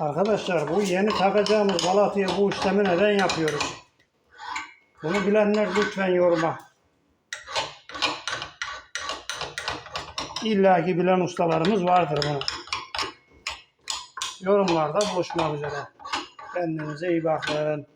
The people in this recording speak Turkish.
Arkadaşlar bu yeni takacağımız balatıyı bu işlemi neden yapıyoruz? Bunu bilenler lütfen yoruma. İlla ki bilen ustalarımız vardır bunu. Yorumlarda buluşmak üzere. Kendinize iyi bakın.